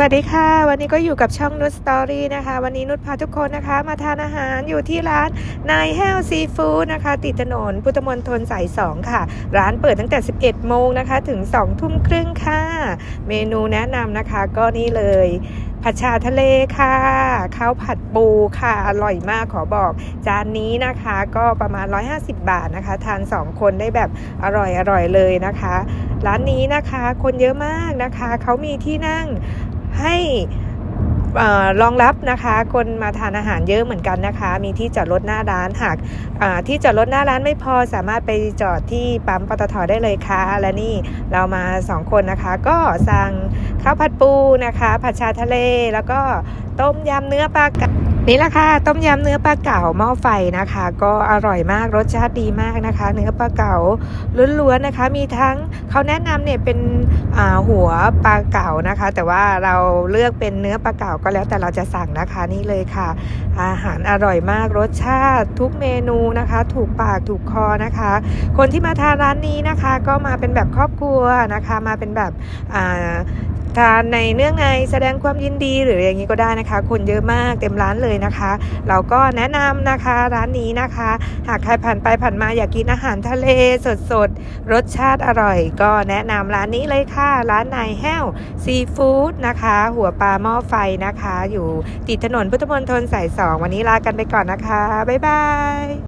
วัสดีค่ะ วันนี้ก็อยู่กับช่องนุชสตอรี่นะคะ วันนี้นุชพาทุกคนนะคะ มาทานอาหารอยู่ที่ร้านนายแฮวซีฟู้ดนะคะ ติดถนนพุทธมณฑลสาย 2 ค่ะ ร้านเปิดตั้งแต่ 11 โมงนะคะ ถึง 2 ทุ่มครึ่งค่ะ เมนูแนะนำนะคะก็นี่เลย ผัดชาทะเลค่ะข้าวผัดปูค่ะ อร่อยมากขอบอก จานนี้นะคะก็ประมาณ 150 บาทนะคะ ทาน 2 คนได้แบบอร่อยอร่อยเลยนะคะ ร้านนี้นะคะคนเยอะมากนะคะ เขามีที่นั่งให้เอ่อรองรับนะคะคนมาทานอาหารเยอะเหมือนกันนะคะ มีที่จอดรถหน้าร้านหากที่จอดรถหน้าร้านไม่พอสามารถไปจอดที่ปั๊มปตทได้เลยค่ะ และนี่เรามาสองคนนะคะ ก็สั่ง ข้าวผัดปูนะคะ ผัดชาทะเลแล้วก็ต้มยำเนื้อปลาเก๋านี่แหละค่ะต้มยำเนื้อปลาเก๋าหม้อไฟนะคะ ก็อร่อยมากรสชาติดีมากนะคะ เนื้อปลาเก๋าล้วนๆนะคะ มีทั้งเขาแนะนำเนี่ยเป็นหัวปลาเก๋านะคะ แต่ว่าเราเลือกเป็นเนื้อปลาเก๋าก็แล้วแต่เราจะสั่งนะคะนี่เลยค่ะ อาหารอร่อยมากรสชาติทุกเมนูนะคะ ถูกปากถูกคอนะคะ คนที่มาทานร้านนี้นะคะ ก็มาเป็นแบบครอบครัวนะคะ มาเป็นแบบ ทานในเนื่องในแสดงความยินดีหรืออย่างนี้ก็ได้นะคะ คนเยอะมากเต็มร้านเลยนะคะ เราก็แนะนำนะคะร้านนี้นะคะ หากใครผ่านไปผ่านมาอยากกินอาหารทะเลสดๆ รสชาติอร่อย ก็แนะนำร้านนี้เลยค่ะ ร้านนายแห้วซีฟู้ดนะคะ หัวปลาหม้อไฟนะคะ อยู่ติดถนนพุทธมณฑลสายสองวันนี้ลากันไปก่อนนะคะ บ๊ายบาย